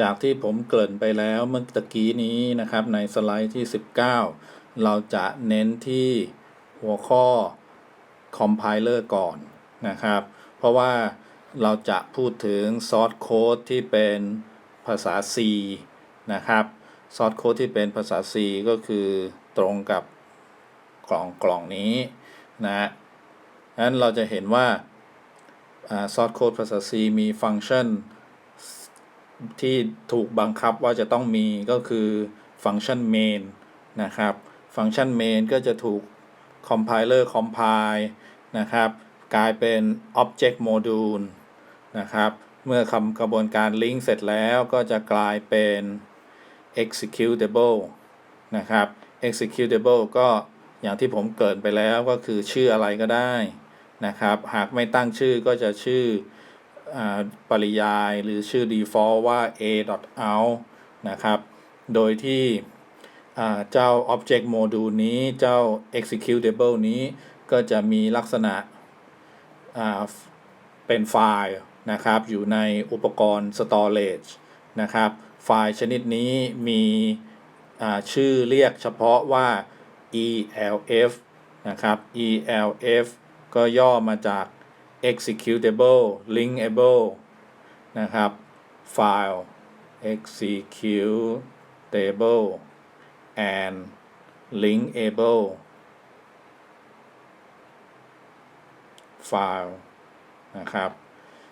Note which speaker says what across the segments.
Speaker 1: จากที่ผมเกริ่นไปแล้วเมื่อตะกี้นี้นะครับในสไลด์ที่ 19 เราจะเน้นที่หัวข้อ compiler ก่อนนะครับ เพราะว่าเราจะพูดถึง source code ที่เป็นภาษา C นะครับ source code ที่เป็นภาษา C ก็คือตรงกับกล่องกล่องนี้นะนั้นเราจะเห็นว่า source code ภาษา C มีฟังก์ชัน ที่ถูกบังคับว่าจะต้องมีก็คือฟังก์ชัน main นะครับ ฟังก์ชัน main ก็จะถูก compiler compile นะครับ กลายเป็น object module นะครับ เมื่อคำกระบวนการ link เสร็จแล้วก็จะกลายเป็น executable นะครับ executable ก็อย่างที่ผมเกิดไปแล้วก็คือชื่ออะไรก็ได้นะครับ หากไม่ตั้งชื่อก็จะชื่อ ปริยายหรือชื่อ default ว่า a.out นะครับ โดยที่เจ้า object module นี้เจ้า executable นี้ก็จะมีลักษณะเป็นไฟล์นะครับ อยู่ในอุปกรณ์ storage นะครับ ไฟล์ชนิดนี้มีชื่อเรียกเฉพาะว่า ELF นะครับ ELF ก็ย่อมาจาก executable linkable นะครับ file executable and linkable file นะครับ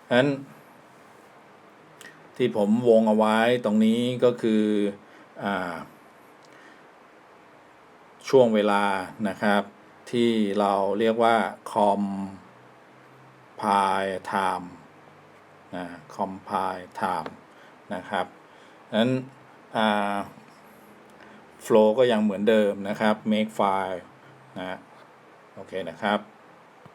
Speaker 1: ฉะนั้นที่ผมวงเอาไว้ตรงนี้ก็คืออช่วงเวลานะครับ ที่เราเรียกว่า compile time นะ compile time นะครับนั้น flow ก็ยังเหมือนเดิมนะครับ make file นะ โอเคนะครับ